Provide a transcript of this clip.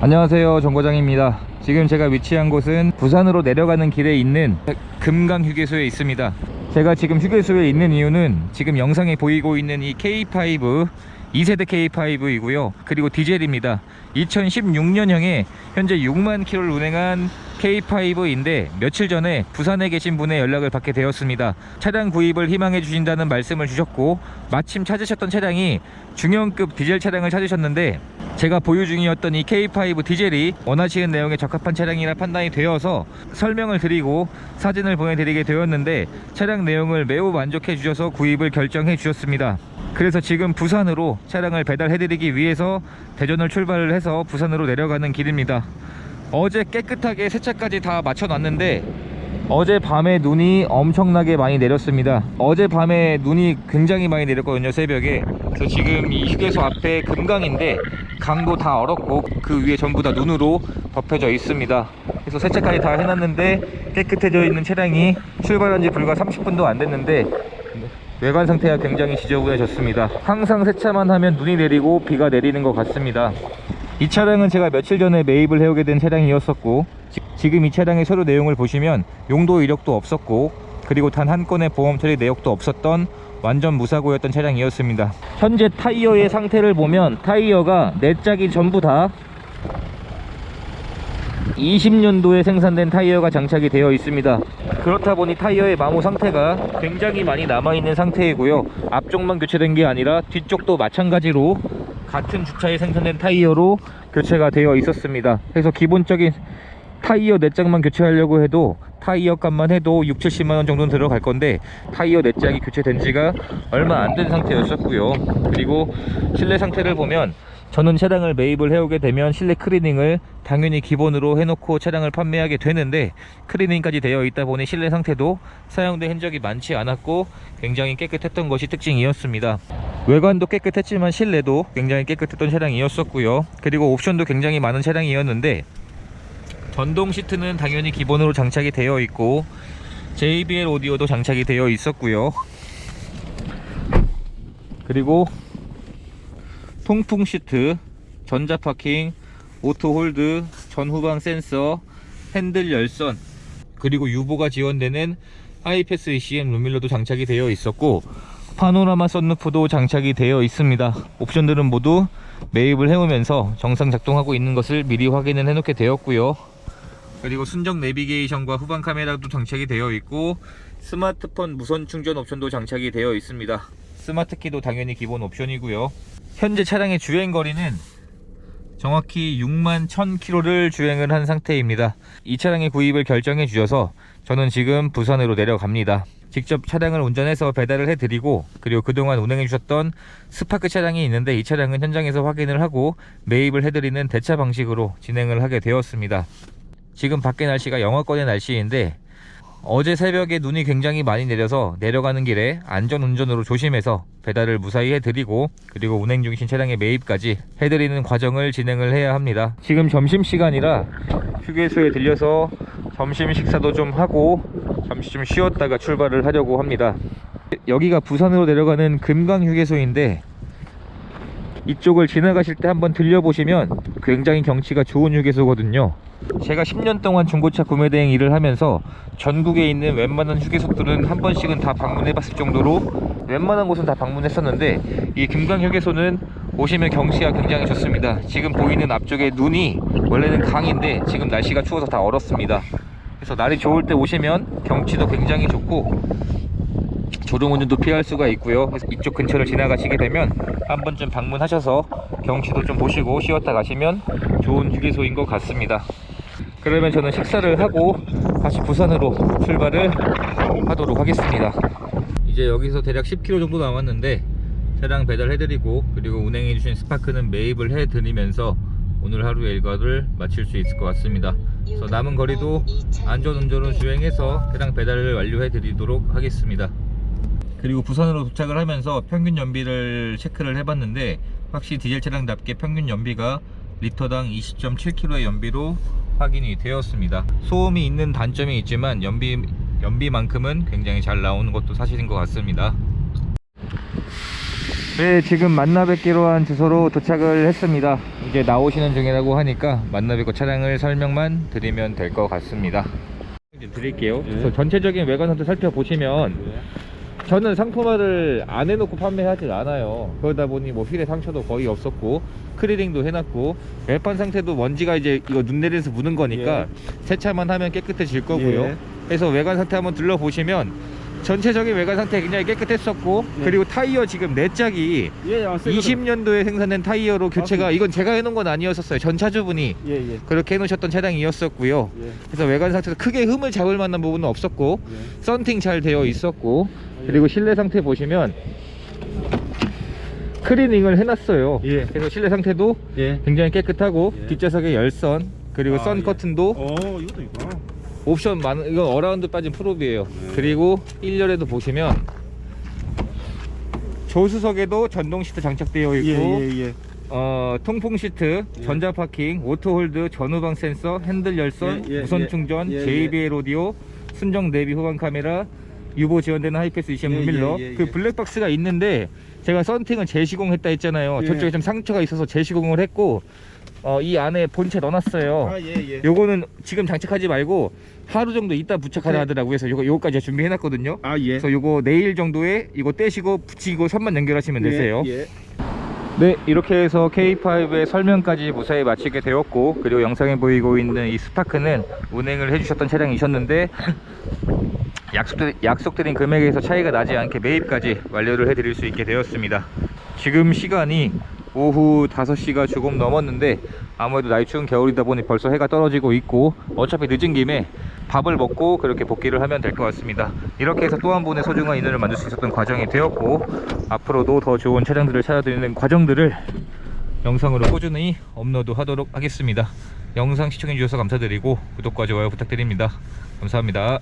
안녕하세요 정과장입니다. 지금 제가 위치한 곳은 부산으로 내려가는 길에 있는 금강 휴게소에 있습니다. 제가 지금 휴게소에 있는 이유는 지금 영상에 보이고 있는 이 K5 2세대 K5 이고요. 그리고 디젤입니다. 2016년형에 현재 6만 킬로를 운행한 K5인데 며칠 전에 부산에 계신 분의 연락을 받게 되었습니다 차량 구입을 희망해 주신다는 말씀을 주셨고 마침 찾으셨던 차량이 중형급 디젤 차량을 찾으셨는데 제가 보유 중이었던 이 K5 디젤이 원하시는 내용에 적합한 차량이라 판단이 되어서 설명을 드리고 사진을 보내드리게 되었는데 차량 내용을 매우 만족해 주셔서 구입을 결정해 주셨습니다 그래서 지금 부산으로 차량을 배달해드리기 위해서 대전을 출발을 해서 부산으로 내려가는 길입니다. 어제 깨끗하게 세차까지 다 마쳐놨는데 어제 밤에 눈이 엄청나게 많이 내렸습니다. 어제 밤에 눈이 굉장히 많이 내렸거든요, 새벽에. 그래서 지금 이 휴게소 앞에 금강인데 강도 다 얼었고 그 위에 전부 다 눈으로 덮여져 있습니다. 그래서 세차까지 다 해놨는데 깨끗해져 있는 차량이 출발한 지 불과 30분도 안 됐는데 외관 상태가 굉장히 지저분해졌습니다. 항상 세차만 하면 눈이 내리고 비가 내리는 것 같습니다. 이 차량은 제가 며칠 전에 매입을 해오게 된 차량이었었고 지- 지금 이 차량의 서류 내용을 보시면 용도 이력도 없었고 그리고 단 한 건의 보험 처리 내역도 없었던 완전 무사고였던 차량이었습니다. 현재 타이어의 상태를 보면 타이어가 네 짝이 전부 다 20년도에 생산된 타이어가 장착이 되어 있습니다. 그렇다 보니 타이어의 마모 상태가 굉장히 많이 남아있는 상태이고요. 앞쪽만 교체된 게 아니라 뒤쪽도 마찬가지로 같은 주차에 생산된 타이어로 교체가 되어 있었습니다. 그래서 기본적인 타이어 4짝만 교체하려고 해도 타이어 값만 해도 6, 70만원 정도는 들어갈 건데 타이어 4짝이 교체된 지가 얼마 안 된 상태였었고요 그리고 실내 상태를 보면 저는 차량을 매입을 해오게 되면 실내 클리닝을 당연히 기본으로 해놓고 차량을 판매하게 되는데 클리닝까지 되어 있다 보니 실내 상태도 사용된 흔적이 많지 않았고 굉장히 깨끗했던 것이 특징이었습니다. 외관도 깨끗했지만 실내도 굉장히 깨끗했던 차량이었었고요. 그리고 옵션도 굉장히 많은 차량이었는데 전동 시트는 당연히 기본으로 장착이 되어 있고 JBL 오디오도 장착이 되어 있었고요. 그리고 통풍 시트, 전자 파킹, 오토 홀드, 전후방 센서, 핸들 열선, 그리고 유보가 지원되는 하이패스 ECM 룸밀러도 장착이 되어 있었고 파노라마 썬루프도 장착이 되어 있습니다. 옵션들은 모두 매입을 해오면서 정상 작동하고 있는 것을 미리 확인을 해놓게 되었고요. 그리고 순정 내비게이션과 후방 카메라도 장착이 되어 있고 스마트폰 무선 충전 옵션도 장착이 되어 있습니다. 스마트키도 당연히 기본 옵션이고요. 현재 차량의 주행 거리는 정확히 6만 1000km를 주행을 한 상태입니다. 이 차량의 구입을 결정해 주셔서 저는 지금 부산으로 내려갑니다. 직접 차량을 운전해서 배달을 해드리고 그리고 그동안 운행해 주셨던 스파크 차량이 있는데 이 차량은 현장에서 확인을 하고 매입을 해드리는 대차 방식으로 진행을 하게 되었습니다. 지금 밖에 날씨가 영하권의 날씨인데 어제 새벽에 눈이 굉장히 많이 내려서 내려가는 길에 안전 운전으로 조심해서 배달을 무사히 해드리고 그리고 운행 중이신 차량의 매입까지 해드리는 과정을 진행을 해야 합니다. 지금 점심 시간이라 휴게소에 들려서 점심 식사도 좀 하고 잠시 좀 쉬었다가 출발을 하려고 합니다. 여기가 부산으로 내려가는 금강 휴게소인데 이쪽을 지나가실 때 한번 들려보시면 굉장히 경치가 좋은 휴게소거든요. 제가 10년 동안 중고차 구매 대행 일을 하면서 전국에 있는 웬만한 휴게소들은 한 번씩은 다 방문해 봤을 정도로 웬만한 곳은 다 방문했었는데 이 금강 휴게소는 오시면 경치가 굉장히 좋습니다. 지금 보이는 앞쪽에 눈이 원래는 강인데 지금 날씨가 추워서 다 얼었습니다. 그래서 날이 좋을 때 오시면 경치도 굉장히 좋고 졸음운전도 피할 수가 있고요. 이쪽 근처를 지나가시게 되면 한 번쯤 방문하셔서 경치도 좀 보시고 쉬었다 가시면 좋은 휴게소인 것 같습니다. 그러면 저는 식사를 하고 다시 부산으로 출발을 하도록 하겠습니다. 이제 여기서 대략 10km 정도 남았는데 차량 배달해드리고 그리고 운행해주신 스파크는 매입을 해드리면서 오늘 하루의 일과를 마칠 수 있을 것 같습니다. 그래서 남은 거리도 안전운전을 주행해서 차량 배달을 완료해드리도록 하겠습니다. 그리고 부산으로 도착을 하면서 평균 연비를 체크를 해봤는데 확실히 디젤 차량답게 평균 연비가 리터당 20.7km의 연비로 확인이 되었습니다. 소음이 있는 단점이 있지만 연비 연비만큼은 굉장히 잘 나오는 것도 사실인 것 같습니다. 네, 지금 만나 뵙기로 한 주소로 도착을 했습니다. 이제 나오시는 중이라고 하니까 만나 뵙고 차량을 설명만 드리면 될 것 같습니다. 드릴게요. 예. 그래서 전체적인 외관 상태 살펴보시면 저는 상품화를 안 해놓고 판매하지 않아요. 그러다 보니 뭐 휠에 상처도 거의 없었고 크리링도 해놨고 외판 상태도 먼지가 이제 이거 눈 내리면서 묻은 거니까 예. 세차만 하면 깨끗해질 거고요. 예. 그래서 외관 상태 한번 둘러보시면 전체적인 외관 상태 굉장히 깨끗했었고 예. 그리고 타이어 지금 네 짝이 예, 아, 새 거죠. 20년도에 생산된 타이어로 교체가 아, 이건 제가 해놓은 건 아니었었어요. 전 차주분이 예, 예. 그렇게 해놓으셨던 차량이었었고요. 예. 그래서 외관 상태에서 크게 흠을 잡을 만한 부분은 없었고 예. 썬팅 잘 되어 있었고 그리고 실내 상태 보시면 클리닝을 해놨어요. 예. 그래서 실내 상태도 예. 굉장히 깨끗하고 예. 뒷좌석에 열선 그리고 아, 선 예. 커튼도 어, 이것도 있구나. 옵션 많은 이건 어라운드 빠진 프로비에요. 네. 그리고 1열에도 보시면 조수석에도 전동 시트 장착되어 있고 예, 예, 예. 어, 통풍 시트, 예. 전자 파킹, 오토 홀드, 전후방 센서, 핸들 열선, 예, 예, 무선 예. 충전, 예, JBL 오디오, 순정 내비 후방 카메라, 유보 지원되는 하이패스 ECM 예. 예, 예, 그 예. 블랙박스가 있는데 제가 썬팅을 재시공했다 했잖아요. 예. 저쪽에 좀 상처가 있어서 재시공을 했고 어, 이 안에 본체 넣어놨어요. 아, 예, 예. 요거는 지금 장착하지 말고 하루 정도 있다 부착하라 네. 하더라고요. 그래서 요거 요거까지 준비해놨거든요. 아, 예. 그래서 요거 내일 정도에 이거 떼시고 붙이고 선만 연결하시면 되세요. 예, 예. 네 이렇게 해서 K5의 설명까지 무사히 마치게 되었고 그리고 영상에 보이고 있는 이 스파크는 운행을 해주셨던 차량이셨는데 약속드, 약속드린 금액에서 차이가 나지 않게 매입까지 완료를 해드릴 수 있게 되었습니다. 지금 시간이 오후 5시가 조금 넘었는데 아무래도 나이 추운 겨울이다 보니 벌써 해가 떨어지고 있고 어차피 늦은 김에 밥을 먹고 그렇게 복귀를 하면 될 것 같습니다. 이렇게 해서 또한 번의 소중한 인연을 만들 수 있었던 과정이 되었고 앞으로도 더 좋은 차량들을 찾아드리는 과정들을 영상으로 꾸준히 업로드 하도록 하겠습니다. 영상 시청해 주셔서 감사드리고 구독과 좋아요 부탁드립니다. 감사합니다